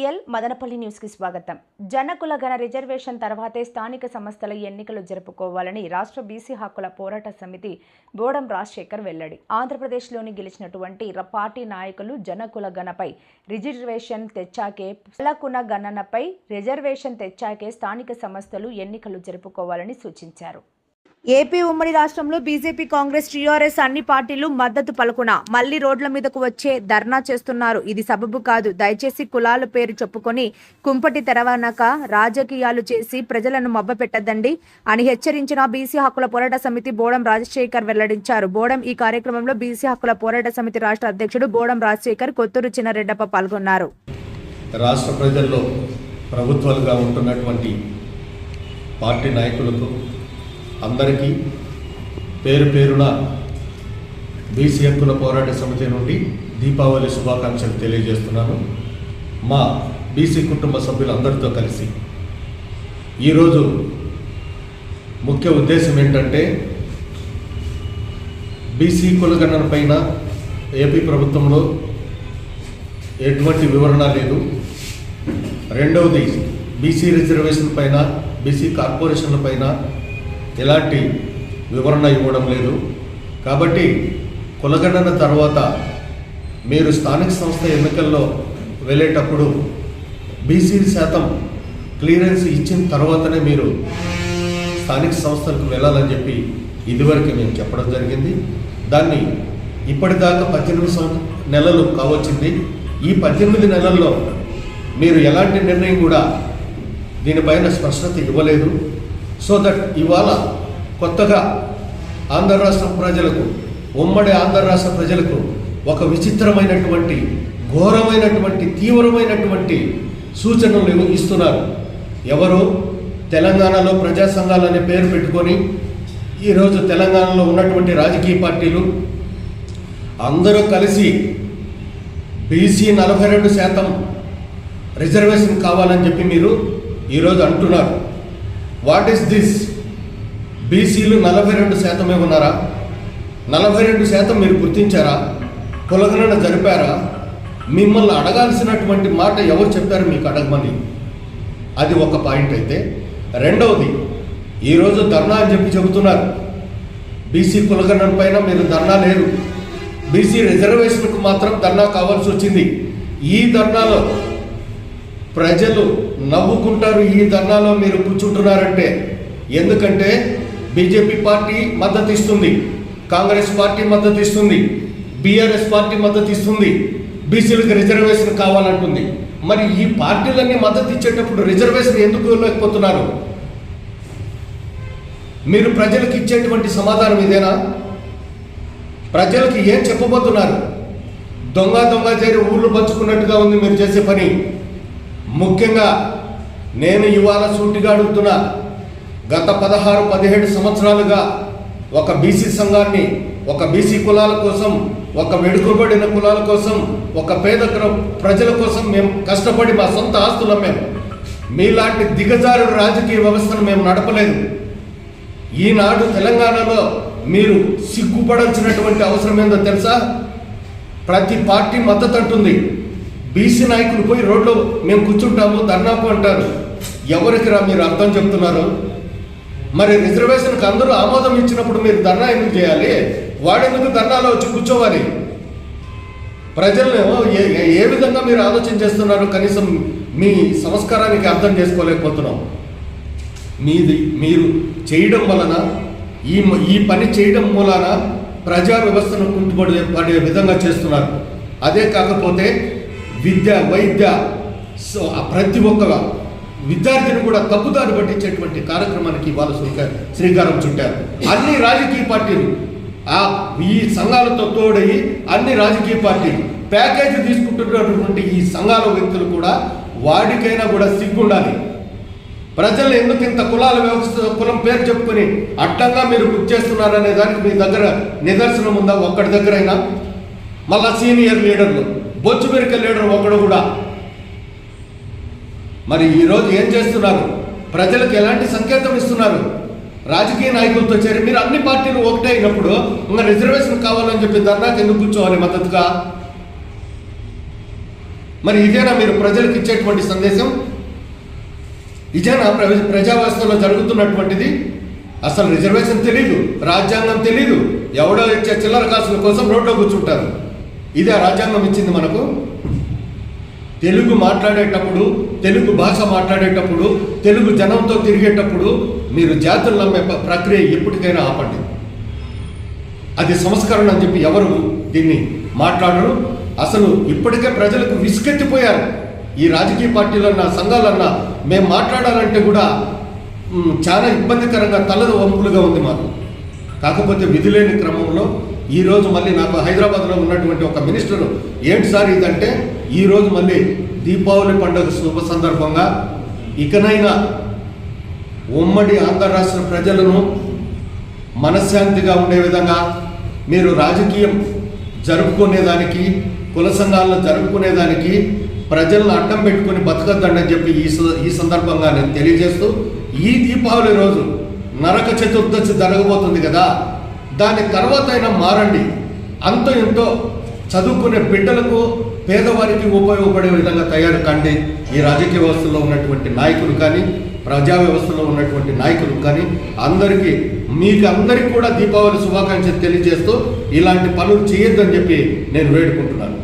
IPL Madanapalle న్యూస్కి స్వాగతం. జనకుల గణ reservation తర్వాతే స్థానిక సంస్థల ఎన్నికలు జరుపుకోవాలని రాష్ట్ర బీసీ హక్కుల పోరాట సమితి బోడం రాజశేఖర్ వెల్లడి. ఆంధ్రప్రదేశ్లోని గెలిచినటువంటి పార్టీ నాయకులు జనకుల గణపై రిజర్వేషన్ తెచ్చాకే కుల గణనపై రిజర్వేషన్ తెచ్చాకే స్థానిక సంస్థలు ఎన్నికలు జరుపుకోవాలని సూచించారు. ఏపీ ఉమ్మడి రాష్ట్రంలో బీజేపీ కాంగ్రెస్ టీఆర్ఎస్ అన్ని పార్టీలు మద్దతు పలుకున మళ్ళీ రోడ్ల మీదకు వచ్చే ధర్నా చేస్తున్నారు. ఇది సబబు కాదు. దయచేసి కులాల పేరు చెప్పుకొని కుంపటి తెరవనక రాజకీయాలు చేసి ప్రజలను మబ్బపెట్టద్దండి అని హెచ్చరించిన బీసీ హక్కుల పోరాట సమితి బోడం రాజశేఖర్ వెల్లడించారు. బోడం ఈ కార్యక్రమంలో బీసీ హక్కుల పోరాట సమితి రాష్ట్ర అధ్యక్షుడు బోడం రాజశేఖర్ కొత్తూరు చిన్నారెడ్డప్ప పాల్గొన్నారు. రాష్ట్ర ప్రజల్లో ప్రభుత్వాలుగా ఉంటున్నటువంటి పార్టీ నాయకులకు అందరికీ పేరు పేరున బీసీ హక్కుల పోరాట సమితి నుండి దీపావళి శుభాకాంక్షలు తెలియజేస్తున్నాను. మా బీసీ కుటుంబ సభ్యులందరితో కలిసి. ఈరోజు ముఖ్య ఉద్దేశం ఏంటంటే బీసీ కులగణన పైన ఏపీ ప్రభుత్వంలో ఎటువంటి వివరణ లేదు. రెండవది బీసీ రిజర్వేషన్ పైన బీసీ కార్పొరేషన్ల పైన ఎలాంటి వివరణ ఇవ్వడం లేదు. కాబట్టి కులగణన తర్వాత మీరు స్థానిక సంస్థ ఎన్నికల్లో వెళ్ళేటప్పుడు బీసీ శాతం క్లియరెన్స్ ఇచ్చిన తర్వాతనే మీరు స్థానిక సంస్థలకు వెళ్ళాలని చెప్పి ఇదివరకు మేము చెప్పడం జరిగింది. దాన్ని ఇప్పటిదాకా పద్దెనిమిది సంవ నెలలు కావచ్చింది. ఈ పద్దెనిమిది నెలల్లో మీరు ఎలాంటి నిర్ణయం కూడా దీనిపైన స్పష్టత ఇవ్వలేదు. సో దట్ ఇవాళ కొత్తగా ఆంధ్ర రాష్ట్ర ప్రజలకు ఉమ్మడి ఆంధ్ర రాష్ట్ర ప్రజలకు ఒక విచిత్రమైనటువంటి ఘోరమైనటువంటి తీవ్రమైనటువంటి సూచనలు ఇస్తున్నారు. ఎవరు? తెలంగాణలో ప్రజా సంఘాలనే పేరు పెట్టుకొని ఈరోజు తెలంగాణలో ఉన్నటువంటి రాజకీయ పార్టీలు అందరూ కలిసి బీసీ నలభై రెండు శాతం రిజర్వేషన్ కావాలని చెప్పి మీరు ఈరోజు అంటున్నారు. వాట్ ఈస్ దిస్ బీసీలు నలభై రెండు శాతమే ఉన్నారా? నలభై రెండు శాతం మీరు గుర్తించారా? కులగణన జరిపారా? మిమ్మల్ని అడగాల్సినటువంటి మాట ఎవరు చెప్పారు మీకు అడగమని? అది ఒక పాయింట్ అయితే. రెండవది ఈరోజు ధర్నా అని చెప్పి చెబుతున్నారు. బీసీ కులగణన పైన మీరు ధర్నా లేరు. బీసీ రిజర్వేషన్కు మాత్రం ధర్నా కావాల్సి వచ్చింది. ఈ ధర్నాలో ప్రజలు నవ్వుకుంటారు ఈ ధర్నాలో మీరు కూర్చుంటున్నారంటే. ఎందుకంటే బీజేపీ పార్టీ మద్దతు ఇస్తుంది కాంగ్రెస్ పార్టీ మద్దతు ఇస్తుంది బీఆర్ఎస్ పార్టీ మద్దతు ఇస్తుంది బీసీలకు రిజర్వేషన్ కావాలంటుంది. మరి ఈ పార్టీలన్నీ మద్దతు ఇచ్చేటప్పుడు రిజర్వేషన్ ఎందుకు ఇవ్వలేకపోతున్నారు? మీరు ప్రజలకు ఇచ్చేటువంటి సమాధానం ఇదేనా? ప్రజలకి ఏం చెప్పబోతున్నారు? దొంగ దొంగ చేరి ఊళ్ళు పంచుకున్నట్టుగా ఉంది మీరు చేసే పని. ముఖ్యంగా నేను ఇవాళ సూటిగా అడుగుతున్నా గత పదహారు పదిహేడు సంవత్సరాలుగా ఒక బీసీ సంఘాన్ని ఒక బీసీ కులాల కోసం ఒక వెడుకబడిన కులాల కోసం ఒక పేద ప్రజల కోసం మేము కష్టపడి మా సొంత ఆస్తుల మేము మీలాంటి దిగజారు రాజకీయ వ్యవస్థను మేము నడపలేదు. ఈనాడు తెలంగాణలో మీరు సిగ్గుపడాల్సినటువంటి అవసరం ఏందో తెలుసా? ప్రతి పార్టీ మద్దతు అంటుంది. బీసీ నాయకులు పోయి రోడ్లో మేము కూర్చుంటాము ధర్నాకు అంటారు. ఎవరికి రా మీరు అర్థం చెప్తున్నారు? మరి రిజర్వేషన్కి అందరూ ఆమోదం ఇచ్చినప్పుడు మీరు ధర్నా ఎందుకు చేయాలి? వాడెందుకు ధర్నాలో వచ్చి కూర్చోవాలి? ప్రజలను ఏ ఏ- విధంగా మీరు ఆలోచన చేస్తున్నారు కనీసం మీ సంస్కారానికి అర్థం చేసుకోలేకపోతున్నాం. మీది మీరు చేయడం వలన ఈ ఈ పని చేయడం మూలాన ప్రజా వ్యవస్థను కుంటుపడే పడే విధంగా చేస్తున్నారు. అదే కాకపోతే విద్య వైద్య సో ప్రతి ఒక్క విద్యార్థిని కూడా తప్పుదారి పట్టించేటువంటి కార్యక్రమానికి ఇవాళ శ్రీకా- శ్రీకారం చుట్టారు. అన్ని రాజకీయ పార్టీలు ఆ ఈ సంఘాలతో తోడయి అన్ని రాజకీయ పార్టీలు ప్యాకేజీ తీసుకుంటున్నటువంటి ఈ సంఘాల వ్యక్తులు కూడా వాడికైనా కూడా సిగ్గుండాలి. ప్రజలు ఎందుకు ఇంత కులాల వ్యవస్థ కులం పేరు చెప్పుకొని అడ్డంగా మీరు బుక్ చేస్తున్నారనే దానికి మీ దగ్గర నిదర్శనం ఉందా? ఒక్కడి దగ్గరైనా? మళ్ళా సీనియర్ లీడర్లు బొచ్చు పెరిక లీడర్ ఒకడు కూడా. మరి ఈరోజు ఏం చేస్తున్నారు? ప్రజలకు ఎలాంటి సంకేతం ఇస్తున్నారు? రాజకీయ నాయకులతో చేరి మీరు అన్ని పార్టీలు ఒకటే అయినప్పుడు ఇంకా రిజర్వేషన్ కావాలని చెప్పి ధర్నాకి ఎందుకు కూర్చోవాలి మద్దతుగా? మరి ఇదేనా మీరు ప్రజలకు ఇచ్చేటువంటి సందేశం? ఇదేనా ప్ర- ప్రజావ్యవస్థలో జరుగుతున్నటువంటిది? అసలు రిజర్వేషన్ తెలీదు రాజ్యాంగం తెలీదు. ఎవడో ఇచ్చే చిల్లర కాసుల కోసం రోడ్లో కూర్చుంటారు. ఇదే రాజ్యాంగం ఇచ్చింది మనకు. తెలుగు మాట్లాడేటప్పుడు తెలుగు భాష మాట్లాడేటప్పుడు తెలుగు జనంతో తిరిగేటప్పుడు మీరు జాతులు నమ్మే ప్రక్రియ ఎప్పటికైనా ఆపండి. అది సంస్కరణ అని చెప్పి ఎవరు దీన్ని మాట్లాడరు. అసలు ఇప్పటికే ప్రజలకు విసుకెత్తిపోయారు ఈ రాజకీయ పార్టీలన్నా సంఘాలన్నా మేము మాట్లాడాలంటే కూడా చాలా ఇబ్బందికరంగా తలదు వంపులుగా ఉంది మాకు. కాకపోతే విధులేని క్రమంలో ఈరోజు మళ్ళీ నాకు హైదరాబాద్లో ఉన్నటువంటి ఒక మినిస్టర్ ఏంటి సార్ ఇదంటే ఈరోజు మళ్ళీ దీపావళి పండుగ శుభ సందర్భంగా ఇకనైనా ఉమ్మడి ఆంధ్ర రాష్ట్ర ప్రజలను మనశ్శాంతిగా ఉండే విధంగా మీరు రాజకీయం జరుపుకునేదానికి కుల సంఘాలను జరుపుకునేదానికి ప్రజలను అడ్డం పెట్టుకుని బతకద్దండని చెప్పి ఈ స- ఈ సందర్భంగా నేను తెలియజేస్తూ ఈ దీపావళి రోజు నరక చతుర్దశి జరగబోతుంది కదా దాని తర్వాత అయినా మారండి. అంత ఎంతో చదువుకునే బిడ్డలకు పేదవారికి ఉపయోగపడే విధంగా తయారు కండి. ఈ రాజకీయ వ్యవస్థలో ఉన్నటువంటి నాయకులు కానీ ప్రజా వ్యవస్థలో ఉన్నటువంటి నాయకులు కానీ అందరికీ మీకు అందరికీ కూడా దీపావళి శుభాకాంక్షలు తెలియజేస్తూ ఇలాంటి పనులు చేయొద్దని చెప్పి నేను వేడుకుంటున్నాను.